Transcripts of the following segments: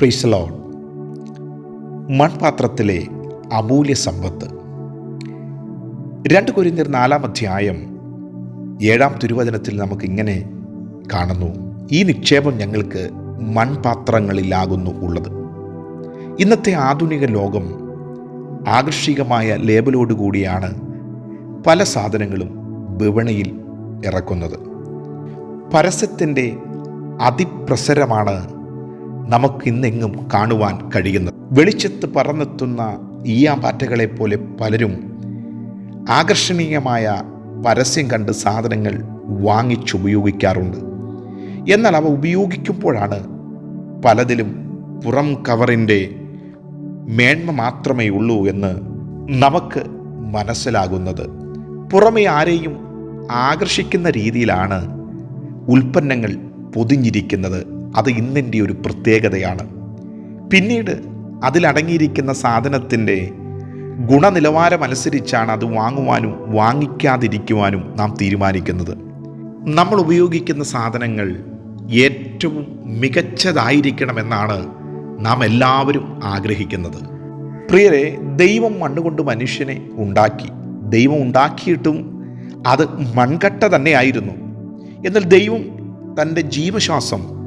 പ്രീസലോൺ മൺപാത്രത്തിലെ അമൂല്യ സമ്പത്ത്. രണ്ട് കുരിന്തിർ നാലാം അധ്യായം ഏഴാം തിരുവചനത്തിൽ നമുക്ക് ഇങ്ങനെ കാണുന്നു. ഈ നിക്ഷേപം ഞങ്ങൾക്ക് മൺപാത്രങ്ങളിലാകുന്നു ഉള്ളത്. ഇന്നത്തെ ആധുനിക ലോകം ആകർഷികമായ ലേബലോടുകൂടിയാണ് പല സാധനങ്ങളും വിപണിയിൽ ഇറക്കുന്നത്. പരസ്യത്തിന്റെ അതിപ്രസരമാണ് നമുക്കിന്നെങ്ങും കാണുവാൻ കഴിയുന്നത്. വെളിച്ചത്ത് പറന്നെത്തുന്ന ഈയാമ്പാറ്റകളെ പോലെ പലരും ആകർഷണീയമായ പരസ്യം കണ്ട് സാധനങ്ങൾ വാങ്ങിച്ചുപയോഗിക്കാറുണ്ട് എന്നാൽ അവ ഉപയോഗിക്കുമ്പോഴാണ് പലതിലും പുറം കവറിന്റെ മേന്മ മാത്രമേ ഉള്ളൂ എന്ന് നമുക്ക് മനസ്സിലാകുന്നത്. പുറമെ ആരെയും ആകർഷിക്കുന്ന രീതിയിലാണ് ഉൽപ്പന്നങ്ങൾ പൊതിഞ്ഞിരിക്കുന്നത്. അത് ഇന്നിന്റെ ഒരു പ്രത്യേകതയാണ്. പിന്നീട് അതിലടങ്ങിയിരിക്കുന്ന സാധനത്തിന്റെ ഗുണനിലവാരമനുസരിച്ചാണ് അത് വാങ്ങുവാനും വാങ്ങിക്കാതിരിക്കുവാനും നാം തീരുമാനിക്കുന്നത്. നമ്മൾ ഉപയോഗിക്കുന്ന സാധനങ്ങൾ ഏറ്റവും മികച്ചതായിരിക്കണമെന്നാണ് നാം എല്ലാവരും ആഗ്രഹിക്കുന്നത്. പ്രിയരെ ദൈവം മണ്ണുകൊണ്ട് മനുഷ്യനെ ഉണ്ടാക്കി. ദൈവം ഉണ്ടാക്കിയിട്ടും അത് മൺകട്ട തന്നെയായിരുന്നു. എന്നാൽ ദൈവം തന്റെ ജീവശ്വാസം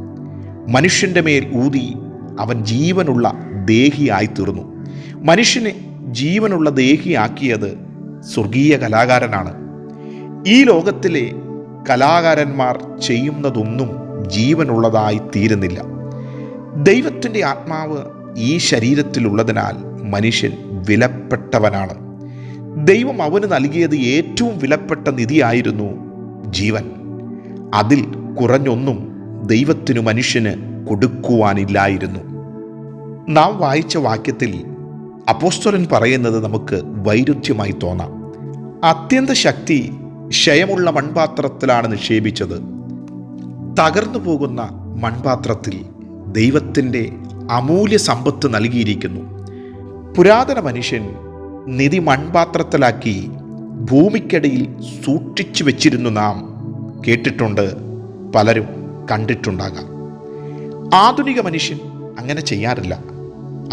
മനുഷ്യന്റെ മേൽ ഊതി അവൻ ജീവനുള്ള ദേഹിയായിത്തീർന്നു. മനുഷ്യനെ ജീവനുള്ള ദേഹിയാക്കിയത് സ്വർഗീയ കലാകാരനാണ്. ഈ ലോകത്തിലെ കലാകാരന്മാർ ചെയ്യുന്നതൊന്നും ജീവനുള്ളതായി തീരുന്നില്ല ദൈവത്തിന്റെ ആത്മാവ് ഈ ശരീരത്തിലുള്ളതിനാൽ മനുഷ്യൻ വിലപ്പെട്ടവനാണ്. ദൈവം അവന് നൽകിയത് ഏറ്റവും വിലപ്പെട്ട നിധിയായിരുന്നു ജീവൻ. അതിൽ കുറഞ്ഞൊന്നും ദൈവത്തിനു മനുഷ്യന് കൊടുക്കുവാനില്ലായിരുന്നു. നാം വായിച്ച വാക്യത്തിൽ അപ്പോസ്തലൻ പറയുന്നത് നമുക്ക് വൈരുദ്ധ്യമായി തോന്നാം. അത്യന്ത ശക്തി ക്ഷയമുള്ള മൺപാത്രത്തിലാണ് നിക്ഷേപിച്ചത്. തകർന്നു പോകുന്ന മൺപാത്രത്തിൽ ദൈവത്തിന്റെ അമൂല്യ സമ്പത്ത് നൽകിയിരിക്കുന്നു. പുരാതന മനുഷ്യൻ നിധി മൺപാത്രത്തിലാക്കി ഭൂമിക്കടിയിൽ സൂക്ഷിച്ചു വെച്ചിരുന്നു നാം. കേട്ടിട്ടുണ്ട് പലരും. കണ്ടിട്ടുണ്ടാകാം. ആധുനിക മനുഷ്യൻ അങ്ങനെ ചെയ്യാറില്ല.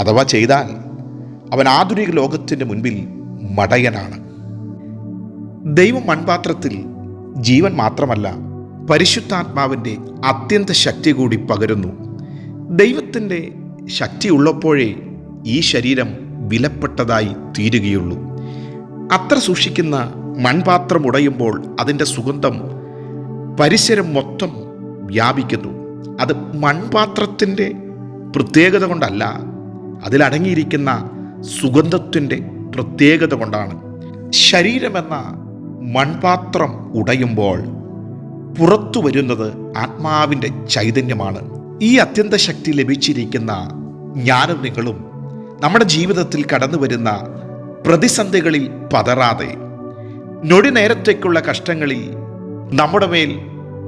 അഥവാ ചെയ്താൽ അവൻ ആധുനിക ലോകത്തിന്റെ മുൻപിൽ മടയനാണ്. ദൈവം മൺപാത്രത്തിൽ ജീവൻ മാത്രമല്ല പരിശുദ്ധാത്മാവിന്റെ അത്യന്ത ശക്തി കൂടി പകരുന്നു. ദൈവത്തിന്റെ ശക്തി ഉള്ളപ്പോഴേ ഈ ശരീരം വിലപ്പെട്ടതായി തീരുകയുള്ളൂ. അത്ര സൂക്ഷിക്കുന്ന മൺപാത്രം ഉടയുമ്പോൾ അതിന്റെ സുഗന്ധം പരിസരം മൊത്തം വ്യാപിക്കുന്നു. അത് മൺപാത്രത്തിന്റെ പ്രത്യേകത കൊണ്ടല്ല അതിലടങ്ങിയിരിക്കുന്ന സുഗന്ധത്തിന്റെ പ്രത്യേകത കൊണ്ടാണ്. ശരീരമെന്ന മൺപാത്രം ഉടയുമ്പോൾ പുറത്തു വരുന്നത് ആത്മാവിന്റെ ചൈതന്യമാണ്. ഈ അത്യന്ത ശക്തി ലഭിച്ചിരിക്കുന്ന ഞാനും നിങ്ങളും നമ്മുടെ ജീവിതത്തിൽ കടന്നു വരുന്ന പ്രതിസന്ധികളിൽ പതറാതെ നൊടി നേരത്തേക്കുള്ള കഷ്ടങ്ങളിൽ നമ്മുടെ മേൽ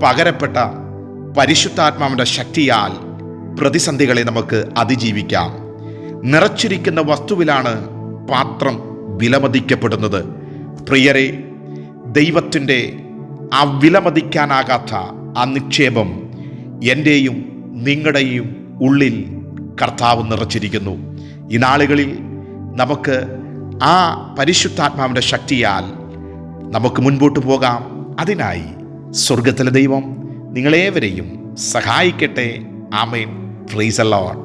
പകരപ്പെട്ട പരിശുദ്ധാത്മാവിന്റെ ശക്തിയാൽ പ്രതിസന്ധികളെ നമുക്ക് അതിജീവിക്കാം. നിറച്ചിരിക്കുന്ന വസ്തുവിലാണ് പാത്രം വിലമതിക്കപ്പെടുന്നത്. പ്രിയരെ ദൈവത്തിന്റെ ആ വിലമതിക്കാനാകാത്ത ആ നിക്ഷേപം എന്റെയും നിങ്ങളുടെയും ഉള്ളിൽ കർത്താവ് നിറച്ചിരിക്കുന്നു. ഈ നാളുകളിൽ നമുക്ക് ആ പരിശുദ്ധാത്മാവിന്റെ ശക്തിയാൽ നമുക്ക് മുൻപോട്ട് പോകാം. അതിനായി സ്വർഗത്തിലെ ദൈവം നിങ്ങളേവരെയും സഹായിക്കട്ടെ. ആമേൻ. Freeze alone